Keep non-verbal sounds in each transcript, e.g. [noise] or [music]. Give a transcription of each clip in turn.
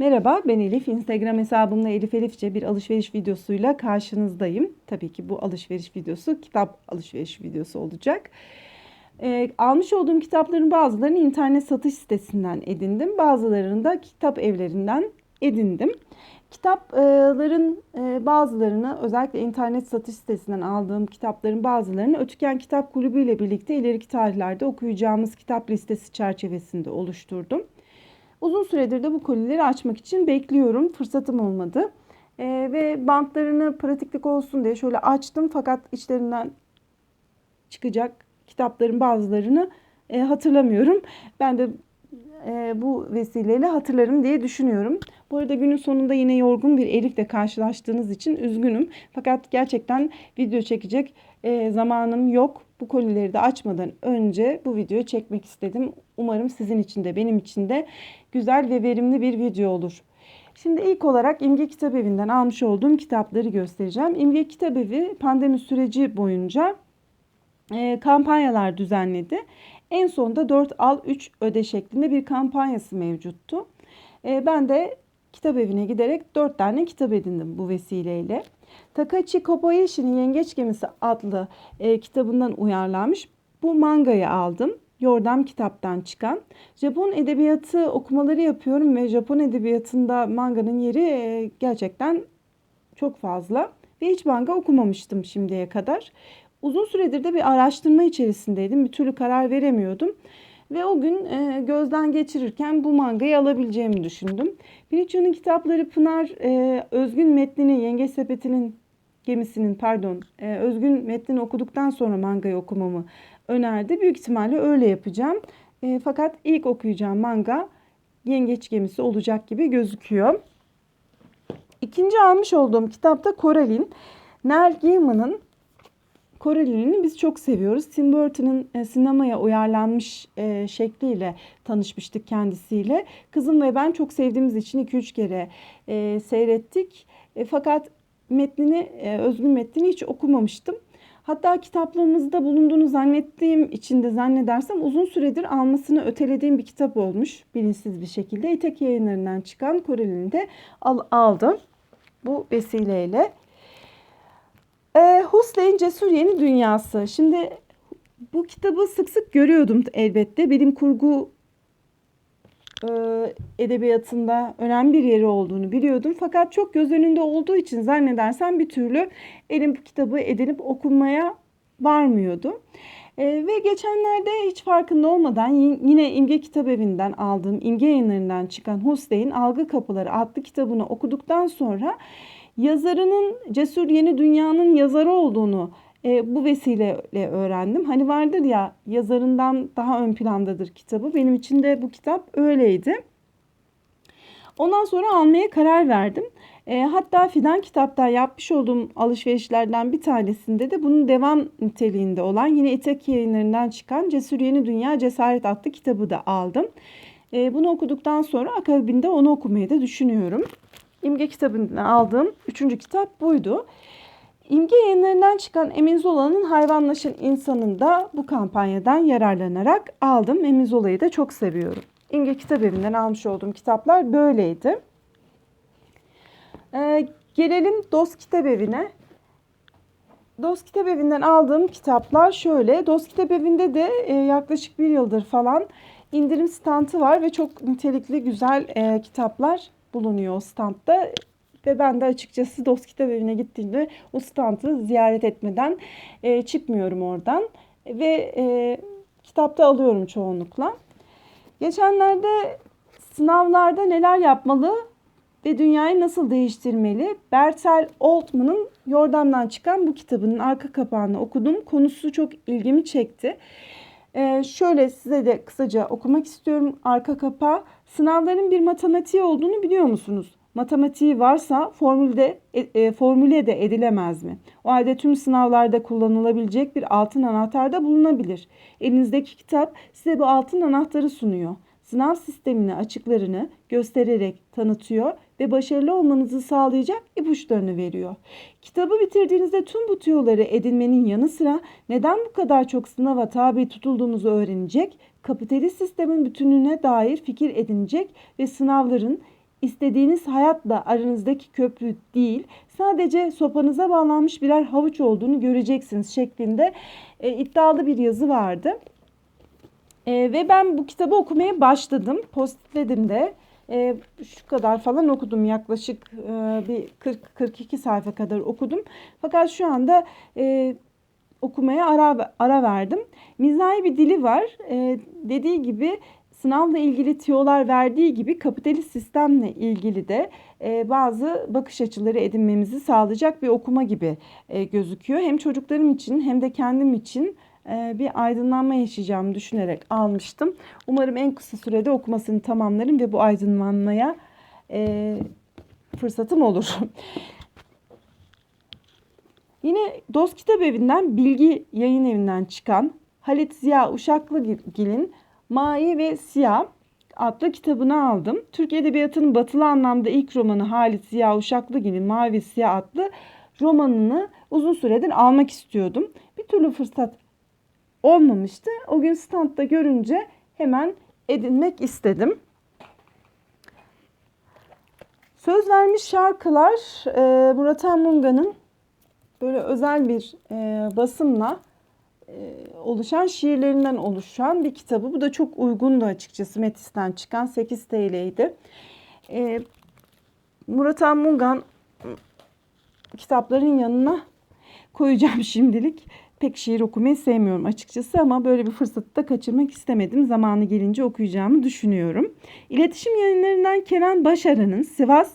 Merhaba ben Elif. Instagram hesabımla Elif Elifçe bir alışveriş videosuyla karşınızdayım. Tabii ki bu alışveriş videosu kitap alışveriş videosu olacak. Ee, almış olduğum kitapların bazılarını internet satış sitesinden edindim. Bazılarını da kitap evlerinden edindim. Kitapların e, bazılarını özellikle internet satış sitesinden aldığım kitapların bazılarını Ötüken Kitap Kulübü ile birlikte ileriki tarihlerde okuyacağımız kitap listesi çerçevesinde oluşturdum. Uzun süredir de bu kolileri açmak için bekliyorum. Fırsatım olmadı. Ee, ve bantlarını pratiklik olsun diye şöyle açtım fakat içlerinden çıkacak kitapların bazılarını e, hatırlamıyorum. Ben de e, bu vesileyle hatırlarım diye düşünüyorum. Bu arada günün sonunda yine yorgun bir Elif'le karşılaştığınız için üzgünüm. Fakat gerçekten video çekecek e, zamanım yok. Bu kolileri de açmadan önce bu videoyu çekmek istedim. Umarım sizin için de benim için de güzel ve verimli bir video olur. Şimdi ilk olarak İmge Kitabevi'nden almış olduğum kitapları göstereceğim. İmge Kitabevi pandemi süreci boyunca e, kampanyalar düzenledi. En sonunda 4 al 3 öde şeklinde bir kampanyası mevcuttu. E, ben de kitap evine giderek 4 tane kitap edindim bu vesileyle. Takachi Kobayashi'nin Yengeç Gemisi adlı e, kitabından uyarlanmış bu mangayı aldım. Yordam kitaptan çıkan. Japon edebiyatı okumaları yapıyorum ve Japon edebiyatında manganın yeri e, gerçekten çok fazla. Ve hiç manga okumamıştım şimdiye kadar. Uzun süredir de bir araştırma içerisindeydim. Bir türlü karar veremiyordum. Ve o gün e, gözden geçirirken bu mangayı alabileceğimi düşündüm. Binicho'nun kitapları Pınar e, Özgün metnini Yengeç Sepeti'nin gemisinin pardon e, Özgün metnini okuduktan sonra mangayı okumamı önerdi. Büyük ihtimalle öyle yapacağım. E, fakat ilk okuyacağım manga Yengeç Gemisi olacak gibi gözüküyor. İkinci almış olduğum kitapta Coraline. Neil Gaiman'ın Coraline'i biz çok seviyoruz. Tim Burton'ın e, sinemaya uyarlanmış e, şekliyle tanışmıştık kendisiyle. Kızım ve ben çok sevdiğimiz için 2-3 kere e, seyrettik. Fakat metnini, özgün metnini hiç okumamıştım. Hatta kitaplığımızda bulunduğunu zannettiğim için de zannedersem uzun süredir almasını ötelediğim bir kitap olmuş. Bilinçsiz bir şekilde. İtek yayınlarından çıkan Koreli'ni de al, aldım. Bu vesileyle. E, Huxley'in Cesur Yeni Dünyası. Şimdi bu kitabı sık sık görüyordum elbette. Bilim kurgu e, edebiyatında önemli bir yeri olduğunu biliyordum. Fakat çok göz önünde olduğu için zannedersem bir türlü elim bu kitabı edinip okunmaya varmıyordu. E, ve geçenlerde hiç farkında olmadan yine İmge Kitap Evi'nden aldığım, İmge yayınlarından çıkan Huxley'in Algı Kapıları adlı kitabını okuduktan sonra yazarının Cesur Yeni Dünya'nın yazarı olduğunu e, bu vesileyle öğrendim. Hani vardır ya yazarından daha ön plandadır kitabı. Benim için de bu kitap öyleydi. Ondan sonra almaya karar verdim. E, hatta Fidan kitaptan yapmış olduğum alışverişlerden bir tanesinde de bunun devam niteliğinde olan yine İtek yayınlarından çıkan Cesur Yeni Dünya Cesaret adlı kitabı da aldım. E, bunu okuduktan sonra akabinde onu okumayı da düşünüyorum. İmge kitabından aldığım üçüncü kitap buydu. İmge yayınlarından çıkan Emin Zola'nın Hayvanlaşan İnsan'ın da bu kampanyadan yararlanarak aldım. Emin Zola'yı da çok seviyorum. İmge Kitap Evi'nden almış olduğum kitaplar böyleydi. Ee, gelelim Dost Kitap Evi'ne. Dost Kitap Evi'nden aldığım kitaplar şöyle. Dost Kitap Evi'nde de e, yaklaşık bir yıldır falan indirim stantı var ve çok nitelikli güzel e, kitaplar bulunuyor o standta. Ve ben de açıkçası Dost Kitap Evi'ne gittiğimde o standı ziyaret etmeden e, çıkmıyorum oradan. Ve e, kitapta alıyorum çoğunlukla. Geçenlerde sınavlarda neler yapmalı ve dünyayı nasıl değiştirmeli? Bertel Altman'ın Yordam'dan çıkan bu kitabının arka kapağını okudum. Konusu çok ilgimi çekti. Ee, şöyle size de kısaca okumak istiyorum arka kapağı. Sınavların bir matematiği olduğunu biliyor musunuz? Matematiği varsa formülde e, e, formüle de edilemez mi? O halde tüm sınavlarda kullanılabilecek bir altın anahtar da bulunabilir. Elinizdeki kitap size bu altın anahtarı sunuyor sınav sistemini açıklarını göstererek tanıtıyor ve başarılı olmanızı sağlayacak ipuçlarını veriyor. Kitabı bitirdiğinizde tüm bu tüyoları edinmenin yanı sıra neden bu kadar çok sınava tabi tutulduğunuzu öğrenecek, kapitalist sistemin bütünlüğüne dair fikir edinecek ve sınavların istediğiniz hayatla aranızdaki köprü değil, sadece sopanıza bağlanmış birer havuç olduğunu göreceksiniz şeklinde e, iddialı bir yazı vardı. E, ve ben bu kitabı okumaya başladım. Postledim de. E, şu kadar falan okudum. Yaklaşık e, bir 40-42 sayfa kadar okudum. Fakat şu anda e, okumaya ara, ara verdim. Mizahi bir dili var. E, dediği gibi sınavla ilgili tiyolar verdiği gibi kapitalist sistemle ilgili de e, bazı bakış açıları edinmemizi sağlayacak bir okuma gibi e, gözüküyor. Hem çocuklarım için hem de kendim için bir aydınlanma yaşayacağımı düşünerek almıştım. Umarım en kısa sürede okumasını tamamlarım ve bu aydınlanmaya e, fırsatım olur. [laughs] Yine Dost Kitap Evi'nden Bilgi Yayın Evi'nden çıkan Halit Ziya Uşaklıgil'in Mavi ve Siyah adlı kitabını aldım. Türk Edebiyatı'nın batılı anlamda ilk romanı Halit Ziya Uşaklıgil'in Mavi Siyah adlı romanını uzun süredir almak istiyordum. Bir türlü fırsat olmamıştı. O gün standta görünce hemen edinmek istedim. Söz vermiş şarkılar e, Murat Anmunga'nın böyle özel bir e, basımla e, oluşan şiirlerinden oluşan bir kitabı. Bu da çok uygundu açıkçası Metis'ten çıkan 8 TL'ydi. E, Murat Anmungan kitapların yanına koyacağım [laughs] şimdilik. Pek şiir okumayı sevmiyorum açıkçası ama böyle bir fırsatı da kaçırmak istemedim. Zamanı gelince okuyacağımı düşünüyorum. İletişim yayınlarından Kenan Başaran'ın Sivas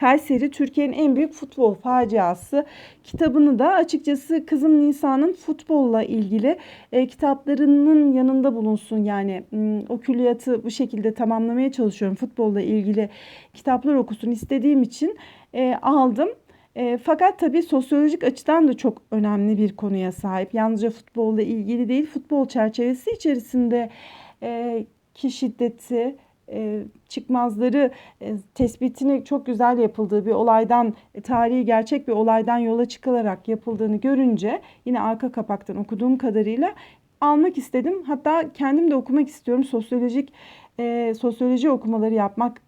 Kayseri Türkiye'nin en büyük futbol faciası kitabını da açıkçası kızım Nisa'nın futbolla ilgili e, kitaplarının yanında bulunsun. Yani o külliyatı bu şekilde tamamlamaya çalışıyorum. Futbolla ilgili kitaplar okusun istediğim için e, aldım. E, fakat tabii sosyolojik açıdan da çok önemli bir konuya sahip. Yalnızca futbolla ilgili değil, futbol çerçevesi içerisinde e, ki şiddeti, e, çıkmazları e, tespitini çok güzel yapıldığı bir olaydan, e, tarihi gerçek bir olaydan yola çıkılarak yapıldığını görünce yine arka kapaktan okuduğum kadarıyla almak istedim. Hatta kendim de okumak istiyorum. Sosyolojik e, sosyoloji okumaları yapmak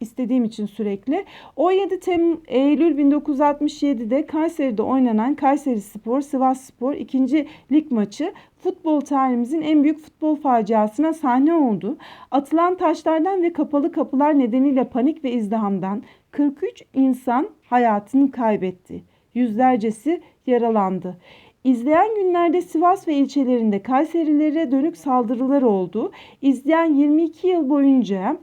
istediğim için sürekli. 17 Temmuz Eylül 1967'de Kayseri'de oynanan Kayseri Spor Sivas Spor 2. lig maçı futbol tarihimizin en büyük futbol faciasına sahne oldu. Atılan taşlardan ve kapalı kapılar nedeniyle panik ve izdihamdan 43 insan hayatını kaybetti. Yüzlercesi yaralandı. İzleyen günlerde Sivas ve ilçelerinde Kayserilere dönük saldırılar oldu. İzleyen 22 yıl boyunca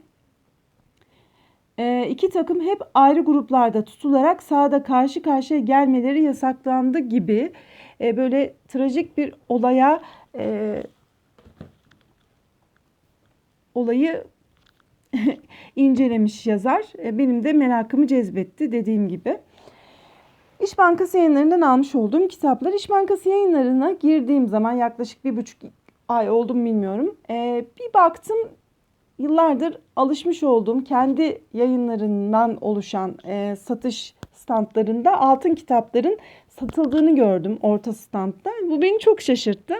e, iki takım hep ayrı gruplarda tutularak sahada karşı karşıya gelmeleri yasaklandı gibi e, böyle trajik bir olaya e, olayı [laughs] incelemiş yazar. E, benim de merakımı cezbetti dediğim gibi. İş Bankası yayınlarından almış olduğum kitaplar. İş Bankası yayınlarına girdiğim zaman yaklaşık bir buçuk ay oldu mu bilmiyorum. E, bir baktım yıllardır alışmış olduğum kendi yayınlarından oluşan e, satış standlarında altın kitapların satıldığını gördüm orta standta. Bu beni çok şaşırttı.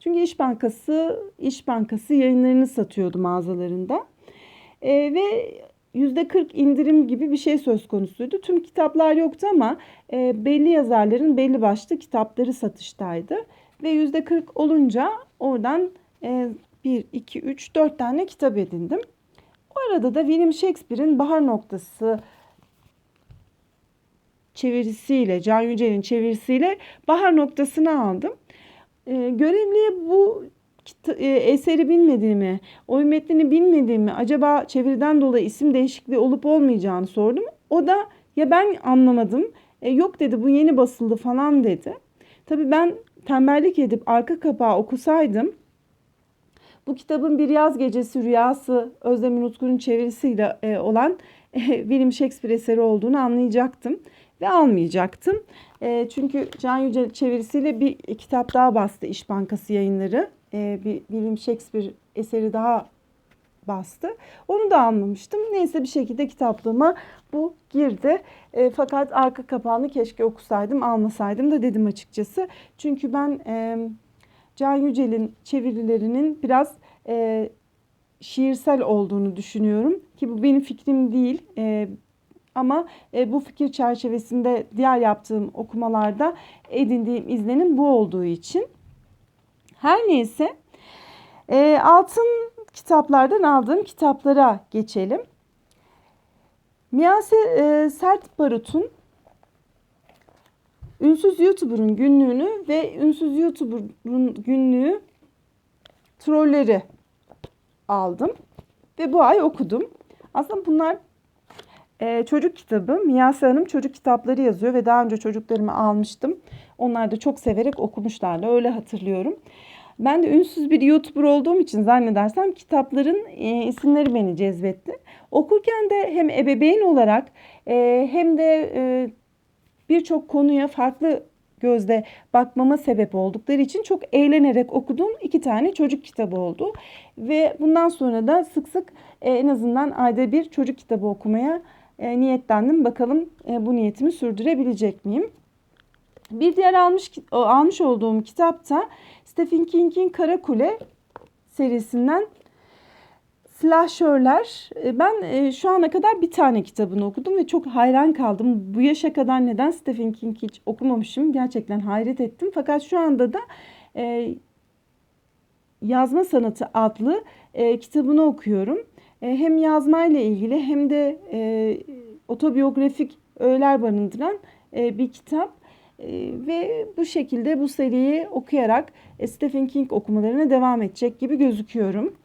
Çünkü İş Bankası İş Bankası yayınlarını satıyordu mağazalarında. E, ve %40 indirim gibi bir şey söz konusuydu. Tüm kitaplar yoktu ama e, belli yazarların belli başlı kitapları satıştaydı. Ve %40 olunca oradan e, 1, 2, 3, 4 tane kitap edindim. O arada da William Shakespeare'in Bahar Noktası çevirisiyle, Can Yücel'in çevirisiyle Bahar Noktası'nı aldım. Ee, görevliye bu e, eseri bilmediğimi, oyun metnini bilmediğimi, acaba çeviriden dolayı isim değişikliği olup olmayacağını sordum. O da ya ben anlamadım, e, yok dedi bu yeni basıldı falan dedi. Tabii ben tembellik edip arka kapağı okusaydım bu kitabın Bir Yaz Gecesi Rüyası Özlem Utku'nun çevirisiyle e, olan e, William Shakespeare eseri olduğunu anlayacaktım ve almayacaktım. E, çünkü Can Yücel çevirisiyle bir kitap daha bastı İş Bankası yayınları. E, bir William Shakespeare eseri daha bastı. Onu da almamıştım. Neyse bir şekilde kitaplığıma bu girdi. E, fakat arka kapağını keşke okusaydım, almasaydım da dedim açıkçası. Çünkü ben e, Can Yücel'in çevirilerinin biraz e, şiirsel olduğunu düşünüyorum ki bu benim fikrim değil. E, ama e, bu fikir çerçevesinde diğer yaptığım okumalarda edindiğim izlenim bu olduğu için. Her neyse e, altın kitaplardan aldığım kitaplara geçelim. Miyase e, Sert Barut'un Ünsüz YouTuber'ın günlüğünü ve Ünsüz YouTuber'ın günlüğü trolleri aldım ve bu ay okudum. Aslında bunlar e, çocuk kitabı. Miyase Hanım çocuk kitapları yazıyor ve daha önce çocuklarımı almıştım. Onlar da çok severek okumuşlardı. Öyle hatırlıyorum. Ben de ünsüz bir YouTuber olduğum için zannedersem kitapların e, isimleri beni cezbetti. Okurken de hem ebeveyn olarak e, hem de e, birçok konuya farklı gözde bakmama sebep oldukları için çok eğlenerek okuduğum iki tane çocuk kitabı oldu. Ve bundan sonra da sık sık e, en azından ayda bir çocuk kitabı okumaya e, niyetlendim. Bakalım e, bu niyetimi sürdürebilecek miyim? Bir diğer almış almış olduğum kitapta Stephen King'in Kara Kule serisinden Slasher'ler. E, ben e, şu ana kadar bir tane kitabını okudum ve çok hayran kaldım. Bu yaşa kadar neden Stephen King hiç okumamışım gerçekten hayret ettim. Fakat şu anda da e, Yazma Sanatı adlı e, kitabını okuyorum. E, hem yazmayla ilgili hem de e, otobiyografik öğeler barındıran e, bir kitap. E, ve bu şekilde bu seriyi okuyarak Stephen King okumalarına devam edecek gibi gözüküyorum.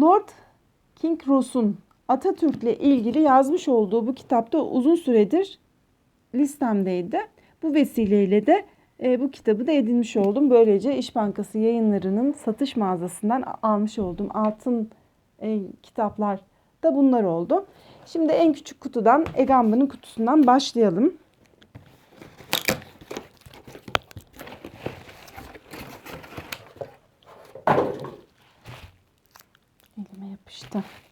Lord King Ross'un Atatürk'le ilgili yazmış olduğu bu kitapta uzun süredir listemdeydi. Bu vesileyle de e, bu kitabı da edinmiş oldum. Böylece İş Bankası yayınlarının satış mağazasından almış olduğum altın e, kitaplar da bunlar oldu. Şimdi en küçük kutudan Egamba'nın kutusundan başlayalım. Yapıştı.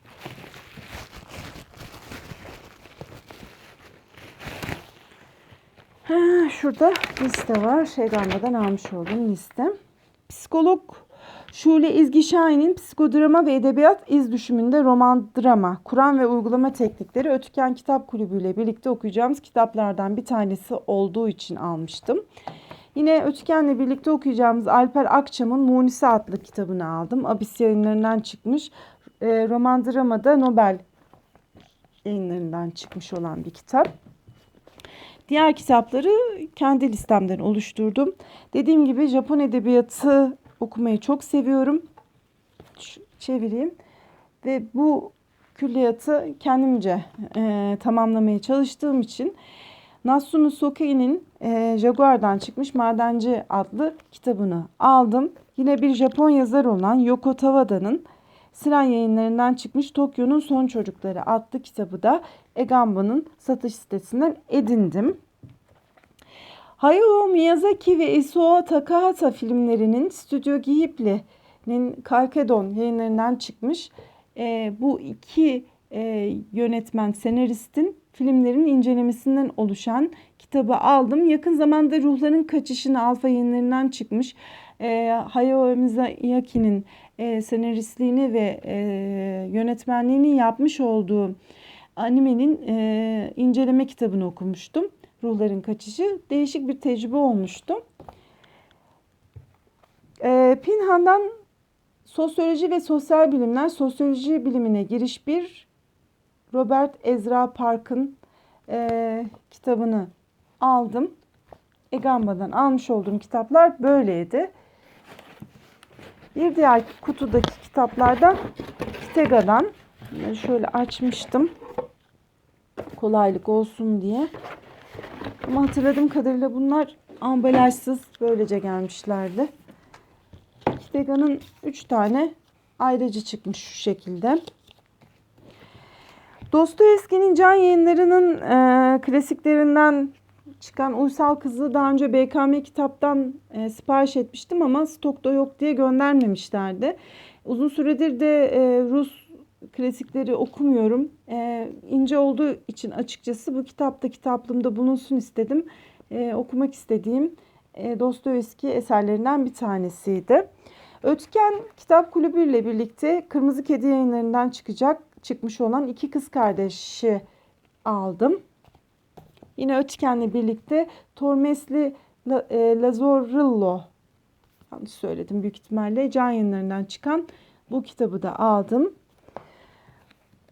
Ha, şurada liste var. Şegamba'dan almış olduğum liste. Psikolog Şule İzgi Şahin'in psikodrama ve edebiyat iz düşümünde roman drama, Kur'an ve uygulama teknikleri Ötüken Kitap Kulübü ile birlikte okuyacağımız kitaplardan bir tanesi olduğu için almıştım. Yine Ötüken'le birlikte okuyacağımız Alper Akçam'ın Munisi adlı kitabını aldım. Abis yayınlarından çıkmış. E, roman dramada Nobel yayınlarından çıkmış olan bir kitap. Diğer kitapları kendi listemden oluşturdum. Dediğim gibi Japon edebiyatı okumayı çok seviyorum. Şu, çevireyim. Ve bu külliyatı kendimce e, tamamlamaya çalıştığım için Natsuno Sokei'nin e, Jaguar'dan çıkmış Madenci adlı kitabını aldım. Yine bir Japon yazar olan Yoko Tawada'nın Siren yayınlarından çıkmış Tokyo'nun Son Çocukları adlı kitabı da Egamba'nın satış sitesinden edindim. Hayao Miyazaki ve Isao Takahata filmlerinin Stüdyo Ghibli'nin Kalkedon yayınlarından çıkmış. E, bu iki e, yönetmen, senaristin filmlerin incelemesinden oluşan kitabı aldım. Yakın zamanda Ruhların Kaçışını Alfa yayınlarından çıkmış. E, Hayao Miyazaki'nin e, senaristliğini ve e, yönetmenliğini yapmış olduğu animenin e, inceleme kitabını okumuştum. Ruhların Kaçışı. Değişik bir tecrübe olmuştu. E, Pinhan'dan Sosyoloji ve Sosyal Bilimler, Sosyoloji bilimine giriş bir Robert Ezra Park'ın e, kitabını aldım. Egamba'dan almış olduğum kitaplar böyleydi. Bir diğer kutudaki kitaplardan Kitega'dan şöyle açmıştım. Kolaylık olsun diye. Ama hatırladığım kadarıyla bunlar ambalajsız böylece gelmişlerdi. Kitega'nın 3 tane ayrıcı çıkmış şu şekilde. Dostoyevski'nin can yayınlarının e, klasiklerinden çıkan Uysal Kızı daha önce BKM kitaptan e, sipariş etmiştim ama stokta yok diye göndermemişlerdi. Uzun süredir de e, Rus klasikleri okumuyorum. E, ince olduğu için açıkçası bu kitapta kitaplığımda bulunsun istedim. E, okumak istediğim e, Dostoyevski eserlerinden bir tanesiydi. Ötken Kitap Kulübü ile birlikte Kırmızı Kedi yayınlarından çıkacak çıkmış olan iki kız kardeşi aldım. Yine Ötken'le birlikte Tormesli e, Lazorillo yanlış söyledim büyük ihtimalle can yayınlarından çıkan bu kitabı da aldım.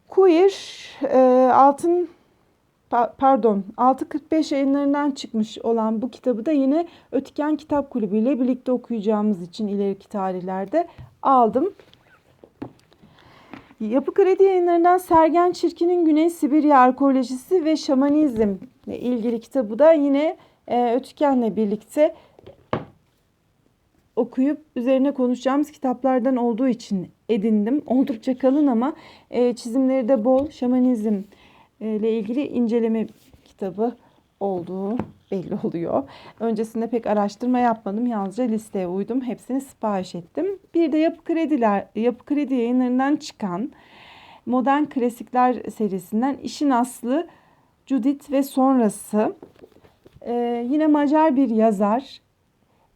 Queer e, altın pa- pardon 645 yayınlarından çıkmış olan bu kitabı da yine Ötken Kitap Kulübü ile birlikte okuyacağımız için ileriki tarihlerde aldım. Yapı Kredi yayınlarından Sergen Çirkin'in Güney Sibirya Arkeolojisi ve Şamanizm ile ilgili kitabı da yine e, Ötken'le birlikte okuyup üzerine konuşacağımız kitaplardan olduğu için edindim. Oldukça kalın ama e, çizimleri de bol. Şamanizm ile ilgili inceleme kitabı olduğu belli oluyor. Öncesinde pek araştırma yapmadım. Yalnızca listeye uydum. Hepsini sipariş ettim. Bir de Yapı Krediler, Yapı Kredi yayınlarından çıkan Modern Klasikler serisinden İşin Aslı, Judith ve Sonrası. Ee, yine Macar bir yazar.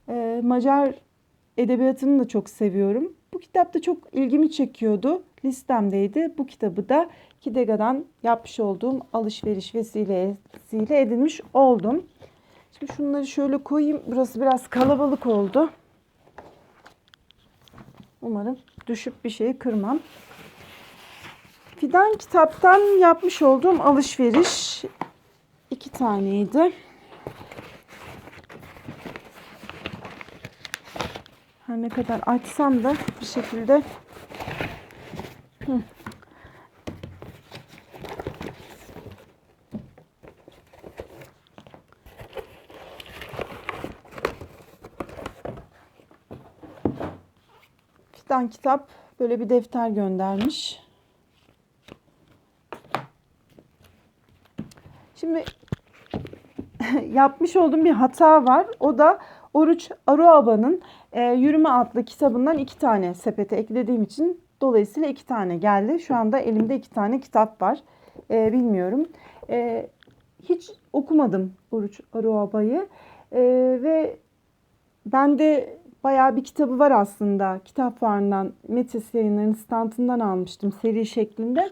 Ee, Macar edebiyatını da çok seviyorum. Bu kitap da çok ilgimi çekiyordu. Listemdeydi. Bu kitabı da Kidega'dan yapmış olduğum alışveriş vesilesiyle edinmiş oldum. Şimdi şunları şöyle koyayım. Burası biraz kalabalık oldu. Umarım düşüp bir şeyi kırmam. Fidan kitaptan yapmış olduğum alışveriş iki taneydi. Her ne kadar açsam da bir şekilde Fidan kitap böyle bir defter göndermiş. Şimdi [laughs] yapmış olduğum bir hata var. O da Oruç Aruaba'nın e, Yürüme adlı kitabından iki tane sepete eklediğim için dolayısıyla iki tane geldi. Şu anda elimde iki tane kitap var. E, bilmiyorum. E, hiç okumadım Oruç Aruaba'yı. E, ve bende bayağı bir kitabı var aslında. Kitap fuarından, Metis yayınlarının standından almıştım seri şeklinde.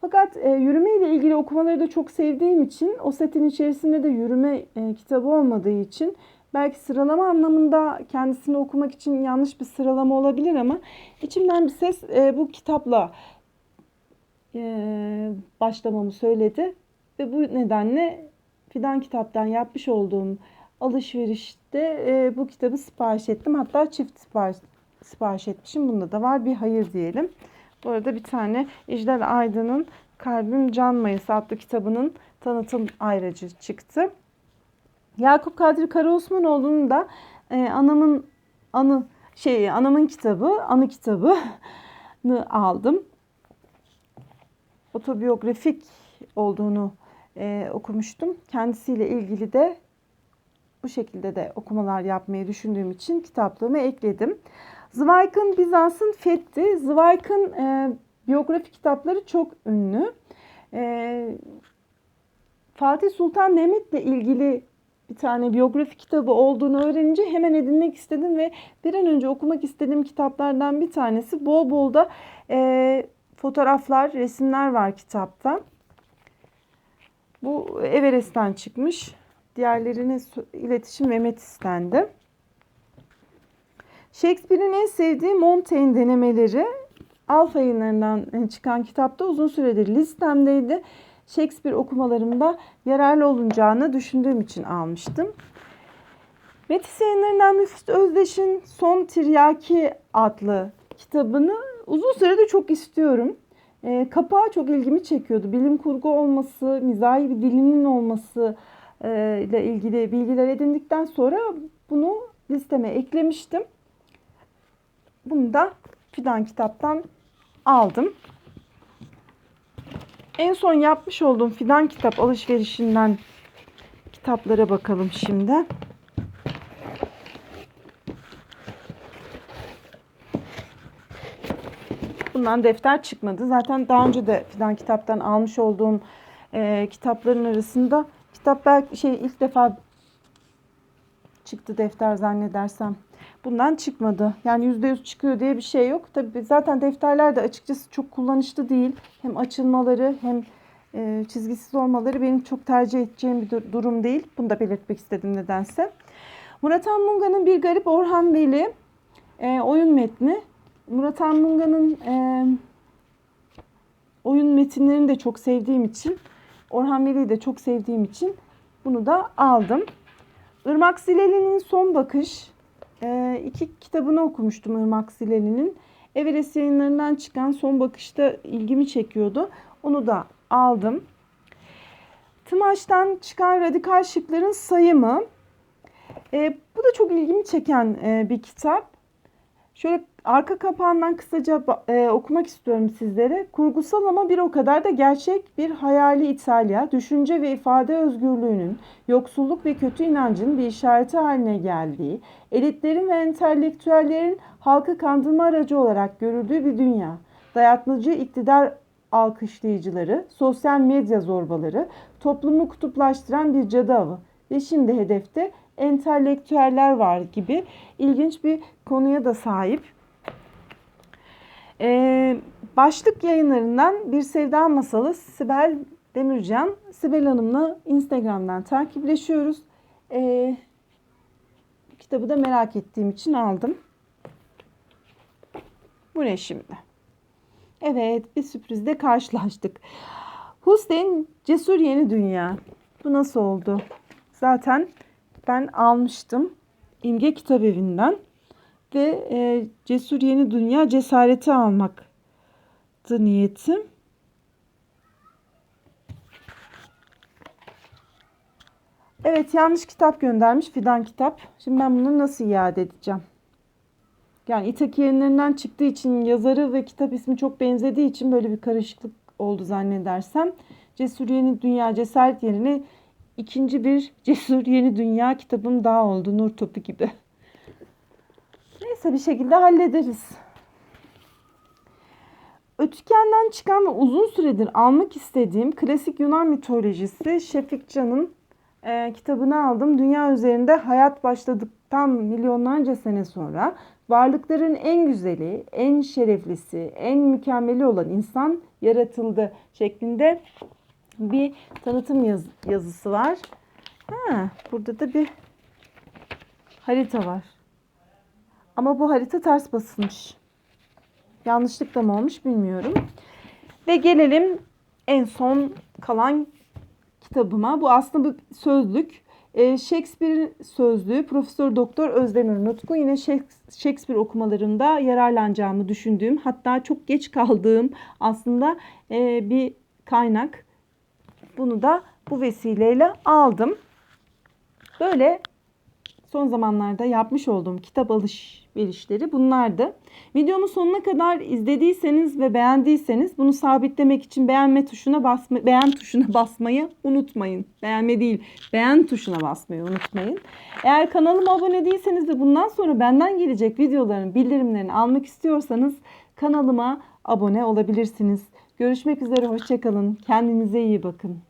Fakat e, yürüme ile ilgili okumaları da çok sevdiğim için o setin içerisinde de yürüme e, kitabı olmadığı için belki sıralama anlamında kendisini okumak için yanlış bir sıralama olabilir ama içimden bir ses e, bu kitapla e, başlamamı söyledi ve bu nedenle Fidan kitaptan yapmış olduğum alışverişte e, bu kitabı sipariş ettim. Hatta çift sipariş, sipariş etmişim. Bunda da var bir hayır diyelim. Bu arada bir tane İclal Aydın'ın Kalbim Can Mayısı adlı kitabının tanıtım ayracı çıktı. Yakup Kadri Karaosmanoğlu'nun da e, anamın anı şey anamın kitabı, anı kitabını aldım. Otobiyografik olduğunu e, okumuştum. Kendisiyle ilgili de bu şekilde de okumalar yapmayı düşündüğüm için kitaplığıma ekledim. Zweig'ın Bizans'ın Fethi. Zweig'ın e, biyografi kitapları çok ünlü. E, Fatih Sultan Mehmet'le ilgili bir tane biyografi kitabı olduğunu öğrenince hemen edinmek istedim ve bir an önce okumak istediğim kitaplardan bir tanesi. Bol bol da e, fotoğraflar, resimler var kitapta. Bu Everest'ten çıkmış. Diğerlerine iletişim Mehmet istendi. Shakespeare'in en sevdiği Montaigne denemeleri Alfa yayınlarından çıkan kitapta uzun süredir listemdeydi. Shakespeare okumalarımda yararlı olacağını düşündüğüm için almıştım. Metis yayınlarından Müfit Özdeş'in Son Tiryaki adlı kitabını uzun süredir çok istiyorum. E, kapağı çok ilgimi çekiyordu. Bilim kurgu olması, mizahi bir dilinin olması e, ile ilgili bilgiler edindikten sonra bunu listeme eklemiştim. Bunu da Fidan kitaptan aldım. En son yapmış olduğum Fidan kitap alışverişinden kitaplara bakalım şimdi. Bundan defter çıkmadı. Zaten daha önce de Fidan kitaptan almış olduğum e, kitapların arasında kitap belki şey ilk defa çıktı defter zannedersem. Bundan çıkmadı. Yani %100 çıkıyor diye bir şey yok. Tabii zaten defterler de açıkçası çok kullanışlı değil. Hem açılmaları hem e, çizgisiz olmaları benim çok tercih edeceğim bir dur- durum değil. Bunu da belirtmek istedim nedense. Murat Anmunga'nın Bir Garip Orhan Veli e, oyun metni. Murat Anmunga'nın e, oyun metinlerini de çok sevdiğim için, Orhan Veli'yi de çok sevdiğim için bunu da aldım. Irmak Zileli'nin Son Bakış. E, iki kitabını okumuştum Irmak Zileli'nin. Everest yayınlarından çıkan Son Bakış'ta ilgimi çekiyordu. Onu da aldım. Tımaş'tan çıkan Radikal Şıkların Sayımı. E, bu da çok ilgimi çeken e, bir kitap. Şöyle arka kapağından kısaca e, okumak istiyorum sizlere. Kurgusal ama bir o kadar da gerçek bir hayali İtalya, düşünce ve ifade özgürlüğünün, yoksulluk ve kötü inancın bir işareti haline geldiği, elitlerin ve entelektüellerin halkı kandırma aracı olarak görüldüğü bir dünya. Dayatmacı iktidar alkışlayıcıları, sosyal medya zorbaları, toplumu kutuplaştıran bir cadı avı ve şimdi hedefte entelektüeller var gibi ilginç bir konuya da sahip. Ee, başlık yayınlarından bir sevda masalı Sibel Demircan. Sibel Hanım'la Instagram'dan takipleşiyoruz. Ee, kitabı da merak ettiğim için aldım. Bu ne şimdi? Evet bir sürprizle karşılaştık. Hüseyin Cesur Yeni Dünya. Bu nasıl oldu? Zaten ben almıştım İmge Kitap Evi'nden ve e, Cesur Yeni Dünya cesareti almaktı niyetim. Evet yanlış kitap göndermiş Fidan kitap. Şimdi ben bunu nasıl iade edeceğim? Yani İtaki yayınlarından çıktığı için yazarı ve kitap ismi çok benzediği için böyle bir karışıklık oldu zannedersem. Cesur Yeni Dünya cesaret yerine ikinci bir Cesur Yeni Dünya kitabım daha oldu. Nur topu gibi. Neyse bir şekilde hallederiz. Ötükenden çıkan ve uzun süredir almak istediğim klasik Yunan mitolojisi Şefik Can'ın e, kitabını aldım. Dünya üzerinde hayat başladıktan milyonlarca sene sonra varlıkların en güzeli, en şereflisi, en mükemmeli olan insan yaratıldı şeklinde bir tanıtım yaz- yazısı var. Ha, burada da bir harita var. Ama bu harita ters basılmış. Yanlışlıkla mı olmuş bilmiyorum. Ve gelelim en son kalan kitabıma. Bu aslında bir sözlük. Ee, Shakespeare sözlüğü Profesör Doktor Özdemir Nutku. Yine Shakespeare okumalarında yararlanacağımı düşündüğüm hatta çok geç kaldığım aslında e, bir kaynak. Bunu da bu vesileyle aldım. Böyle son zamanlarda yapmış olduğum kitap alışverişleri bunlardı. Videomun sonuna kadar izlediyseniz ve beğendiyseniz bunu sabitlemek için beğenme tuşuna basma, beğen tuşuna [laughs] basmayı unutmayın. Beğenme değil, beğen tuşuna basmayı unutmayın. Eğer kanalıma abone değilseniz ve bundan sonra benden gelecek videoların bildirimlerini almak istiyorsanız kanalıma abone olabilirsiniz. Görüşmek üzere, hoşçakalın. Kendinize iyi bakın.